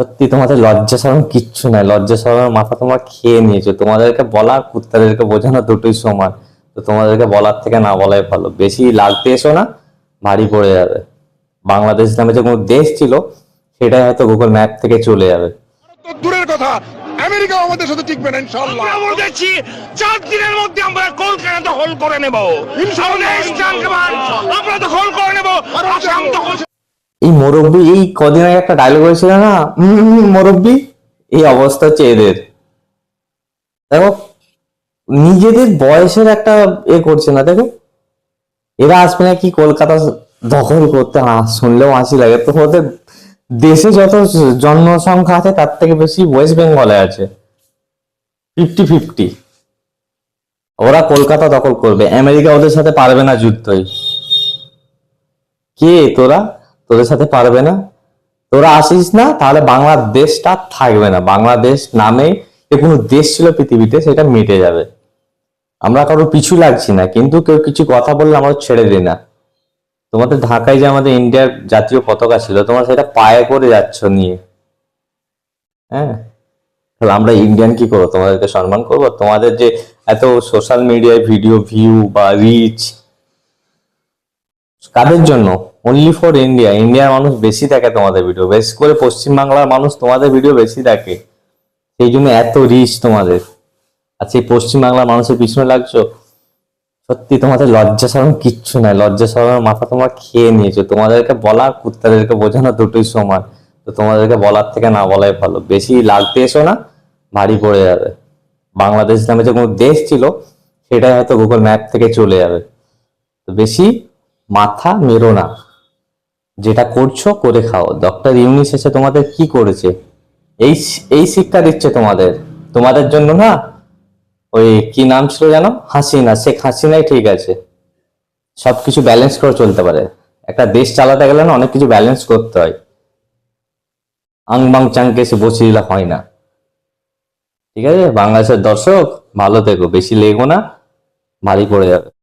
সত্যি তোমাদের লজ্জা সরম কিচ্ছু নাই। লজ্জা সরমের মাথা তোমরা খেয়ে নিয়েছো। তোমাদেরকে বলা কুত্তাদেরকে বোঝানো দুটোই সমান। তো তোমাদেরকে বলার থেকে না বলাই ভালো। বেশি লাগতে এসো না ভারী পড়ে যাবে। বাংলাদেশ নামে যে কোনো দেশ ছিল সেটাই হয়তো গুগল ম্যাপ থেকে চলে যাবে। দূরের কথা আমেরিকাও আমাদের সাথে টিকবে না ইনশাল্লাহ আমরা বলেছি চার দিনের মধ্যে আমরা কলকাতা দখল করে নেব। ইনশাআল্লাহ, আমরা দখল করে নেব। আসাম দখল এই মোরব্বি, এই কদিন আগে একটা ডায়লগ হয়েছিল না? মোরব্বি, এই অবস্থা হচ্ছে এদের। দেখো, নিজেদের বয়সের একটা এ করছে না, দেখো। এরা আসবে না কি কলকাতা দখল করতে? হা- শুনলেও হাসি লাগে। তো ওদের দেশে যত জনসংখ্যা আছে, তার থেকে বেশি ওয়েস্ট বেঙ্গলে আছে। ফিফটি ফিফটি ওরা কলকাতা দখল করবে। আমেরিকা ওদের সাথে পারবে না যুদ্ধই কে তোরা? তোদের সাথে পারবে না। তোরা আসিস না, তাহলে বাংলাদেশটা থাকবে না। বাংলাদেশ নামে যে কোনো দেশ ছিল পৃথিবীতে, সেটা মিটে যাবে। আমরা কারও পিছু লাগছি না, কিন্তু কেউ কিছু কথা বললে আমরা ছেড়ে দিই না। তোমাদের ঢাকায় যে আমাদের ইন্ডিয়ার জাতীয় পতাকা ছিল, তোমরা সেটা পায়ে করে যাচ্ছ নিয়ে। হ্যাঁ? তাহলে আমরা ইন্ডিয়ান কি করব? তোমাদেরকে সম্মান করব? তোমাদের যে এত সোশ্যাল মিডিয়ায় ভিডিও ভিউ বা রিচ কাদের জন্য? অনলি ফর ইন্ডিয়া ইন্ডিয়ার মানুষ বেশি দেখে তোমাদের ভিডিও বেশি করে পশ্চিমবাংলার মানুষ তোমাদের ভিডিও বেশি দেখে। সেই জন্য এত রিচ তোমাদের। আর সেই পশ্চিমবাংলার মানুষের পিছনে লাগছো? সত্যি তোমাদের লজ্জা সরম কিচ্ছু নাই। লজ্জা সরমের মাথা তোমরা খেয়ে নিয়েছো। তোমাদেরকে বলা, কুত্তাদেরকে বোঝানো দুটোই সমান। তো তোমাদেরকে বলার থেকে না বলাই ভালো। বেশি লাগতে এসো না, ভারী পড়ে যাবে। বাংলাদেশ নামে যে কোনো দেশ ছিল, সেটাই হয়তো গুগল ম্যাপ থেকে চলে যাবে। তো বেশি মাথা মেরো না। যেটা করছ, করে খাও। ডক্টর ইউনিস এসে তোমাদের কি করেছে? এই এই শিক্ষা দিচ্ছে তোমাদের। তোমাদের জন্য না, ওই কি নাম ছিল জানো হাসিনা। শেখ হাসিনাই ঠিক আছে। সবকিছু ব্যালেন্স করে চলতে পারে। একটা দেশ চালাতে গেলে না অনেক কিছু ব্যালেন্স করতে হয়। আং বাং চাংকে এসে বসিয়ে দিলে হয় না। ঠিক আছে? বাংলাদেশের দর্শক, ভালো থেকো। বেশি লেগো না, ভারী পড়ে যাবে।